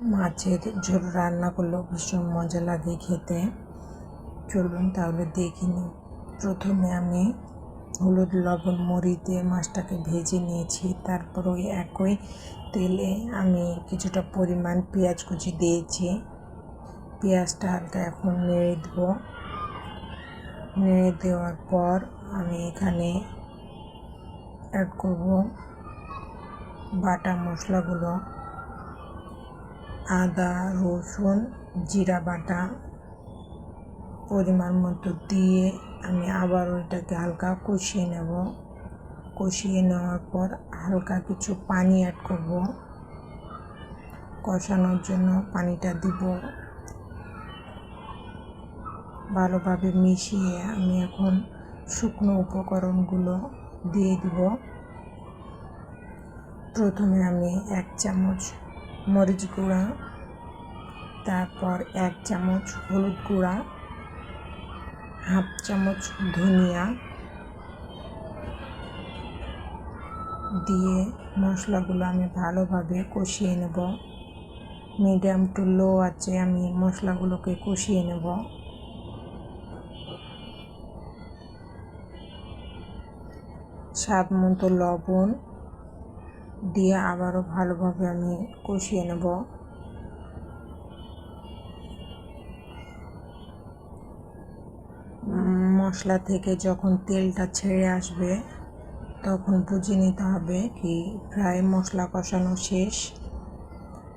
মাছের ঝোল রান্না করলেও ভীষণ মজা লাগে খেতে। চলুন তাহলে দেখে নিই। প্রথমে আমি হলুদ, লবণ, মরিচ দিয়ে মাছটাকে ভেজে নিয়েছি। তারপর ওই একই তেলে আমি কিছুটা পরিমাণ পেঁয়াজ কুচি দিয়েছি। পেঁয়াজটা হালকা এখন নেড়ে দেবো। নেড়ে দেওয়ার পর আমি এখানে অ্যাড করব বাটা মশলাগুলো। আদা, রসুন, জিরা বাটা পরিমাণ মতো দিয়ে আমি আবার ওইটাকে হালকা কষিয়ে নেব। কষিয়ে নেওয়ার পর হালকা কিছু পানি অ্যাড করব। কষানোর জন্য পানিটা দিব। ভালোভাবে মিশিয়ে আমি এখন শুকনো উপকরণগুলো দিয়ে দিব। প্রথমে আমি এক চামচ মরিচ গুঁড়া, তারপর এক চামচ হলুদ গুঁড়া, হাফ চামচ ধনিয়া দিয়ে মশলাগুলো আমি ভালোভাবে কষিয়ে নেব। মিডিয়াম টু লো আছে আমি মশলাগুলোকে কষিয়ে নেব। স্বাদ মতো লবণ দিয়ে আবারও ভালোভাবে আমি কষিয়ে নেব। মশলা থেকে যখন তেলটা ছেড়ে আসবে, তখন বুঝে নিতে হবে কি প্রায় মশলা কষানো শেষ।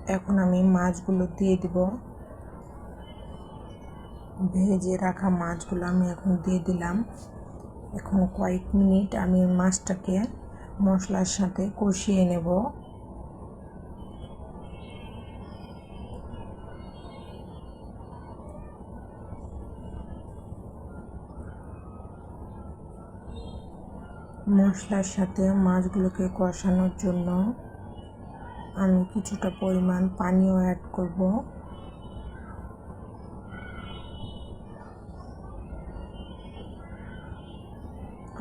এখন আমি মাছগুলো দিয়ে দিব। ভেজে রাখা মাছগুলো আমি এখন দিয়ে দিলাম। এখন কয়েক মিনিট আমি মাছটাকে মশলার সাথে কষিয়ে নেব। মশলার সাথে মাছগুলোকে কষানোর জন্য আমি কিছুটা পরিমাণ পানিও অ্যাড করব।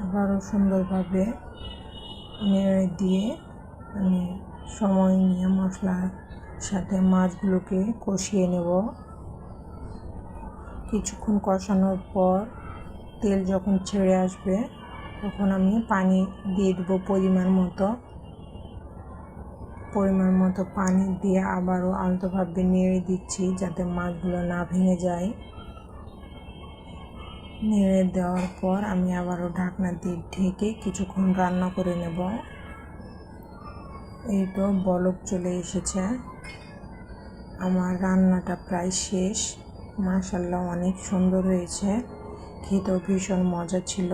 আবারও সুন্দরভাবে দিয়ে আমি সময় নিয়ে মশলার সাথে মাছগুলোকে কষিয়ে নেব। কিছুক্ষণ কষানোর পর তেল যখন ছেড়ে আসবে, তখন আমি পানি দিয়ে দেবো পরিমাণ মতো। পরিমাণ মতো পানি দিয়ে আবারও আলতোভাবে নেড়ে দিচ্ছি যাতে মাছগুলো না ভেঙে যায়। নেড়ে দেওয়ার পর আমি আবারও ঢাকনা দিয়ে ঢেকে কিছুক্ষণ রান্না করে নেব। এই তো বলক চলে এসেছে। আমার রান্নাটা প্রায় শেষ। মাশাল্লাহ অনেক সুন্দর হয়েছে। খেতেও ভীষণ মজা ছিল।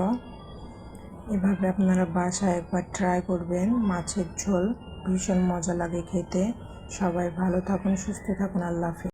এভাবে আপনারা বাসায় একবার ট্রাই করবেন। মাছের ঝোল ভীষণ মজা লাগে খেতে। সবাই ভালো থাকুন, সুস্থ থাকুন। আল্লাহ হাফিজ।